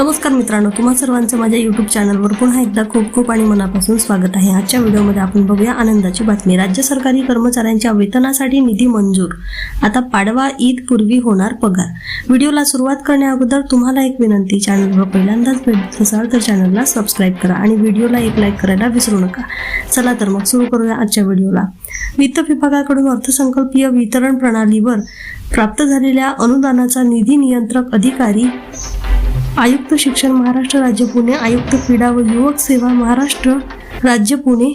नमस्कार मित्रांनो तुम्हा सर्वांचं माझ्या युट्यूब चॅनलवर पुन्हा एकदा खूप खूप आणि मनापासून स्वागत आहे. आजच्या व्हिडिओमध्ये आपण बघूया आनंदाची बातमी. राज्य सरकारी कर्मचाऱ्यांच्या वेतनासाठी निधी मंजूर. आता पाडवा ईद पूर्वी होणार पगार. व्हिडिओला सुरुवात करण्याअगोदर तुम्हाला एक विनंती चॅनलवर पहिल्यांदाच भेटत असाल तर चॅनलला सबस्क्राईब करा आणि व्हिडिओला एक लाईक करायला विसरू नका. चला तर मग सुरू करूया आजच्या व्हिडिओला वित्त विभागाकडून अर्थसंकल्पीय वितरण प्रणालीवर प्राप्त झालेल्या अनुदानाचा निधी नियंत्रक अधिकारी आयुक्त शिक्षण महाराष्ट्र राज्य पुणे आयुक्त क्रीडा व युवक सेवा महाराष्ट्र राज्य पुणे.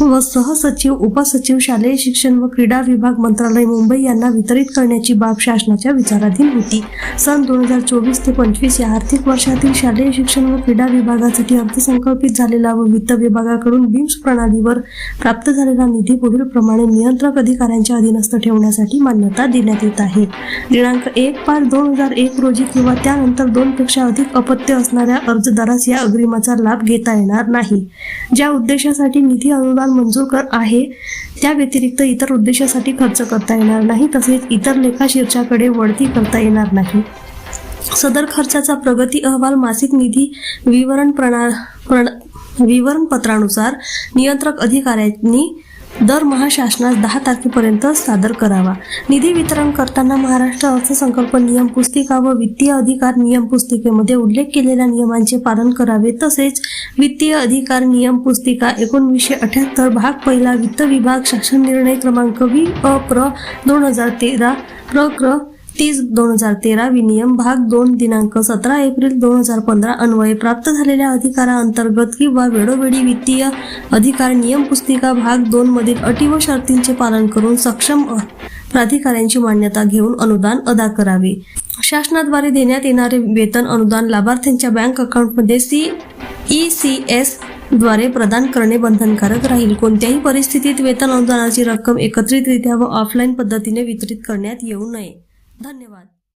व सहसचिव उपसचिव शालेय शिक्षण व क्रीडा विभाग मंत्रालय मुंबई यांना वितरित करण्याची बाब शासनाच्या विचाराधीन होती. सन दोन हजार चोवीस ते पंचवीस या आर्थिक वर्षातील शालेय शिक्षण व क्रीडा विभागासाठी अर्थसंकल्पित झालेला व वित्त विभागाकडून बिम्स प्रणालीवर प्राप्त झालेला निधी पुढील प्रमाणे नियंत्रक अधिकाऱ्यांच्या अधीनस्थ ठेवण्यासाठी मान्यता देण्यात येत आहे. दिनांक एक पाच दोन हजार एक रोजी किंवा त्यानंतर दोन पेक्षा अधिक अपत्य असणाऱ्या अर्जदारास या अग्रिमाचा लाभ घेता येणार नाही. ज्या उद्देशासाठी निधी अनुदान मंजूर कर आहे. त्या व्यतिरिक्त इतर उद्देशासाठी खर्च करता येणार नाही तसेच इतर लेखाशीर्षाकडे वळती करता येणार नाही. सदर खर्चाचा प्रगती अहवाल मासिक निधी विवरण प्रणा प्रण विवरणपत्रानुसार नियंत्रक अधिकाऱ्यांनी दरमहा शासनास दहा तारखेपर्यंत सादर करावा. निधी वितरण करताना महाराष्ट्र अर्थसंकल्प नियम पुस्तिका व वित्तीय अधिकार नियम पुस्तिकेमध्ये उल्लेख केलेल्या नियमांचे पालन करावे. तसेच वित्तीय अधिकार नियम पुस्तिका एकोणवीसशे अठ्याहत्तर भाग पहिला वित्त विभाग शासन निर्णय क्रमांक वी अ प्र दोन हजार तेरा प्र क्र तीस दोन हजार तेरा विनियम भाग दोन दिनांक सतरा एप्रिल दोन हजार पंधरा अन्वये प्राप्त झालेल्या अधिकाराअंतर्गत किंवा वेळोवेळी वित्तीय अधिकार नियम पुस्तिका भाग दोन मधील अटी व शर्तींचे पालन करून सक्षम प्राधिकाऱ्यांची मान्यता घेऊन अनुदान अदा करावे. शासनाद्वारे देण्यात येणारे वेतन अनुदान लाभार्थ्यांच्या बँक अकाउंटमध्ये सी ई सी एसद्वारे प्रदान करणे बंधनकारक राहील. कोणत्याही परिस्थितीत वेतन अनुदानाची रक्कम एकत्रितरित्या व ऑफलाईन पद्धतीने वितरित करण्यात येऊ नये. धन्यवाद.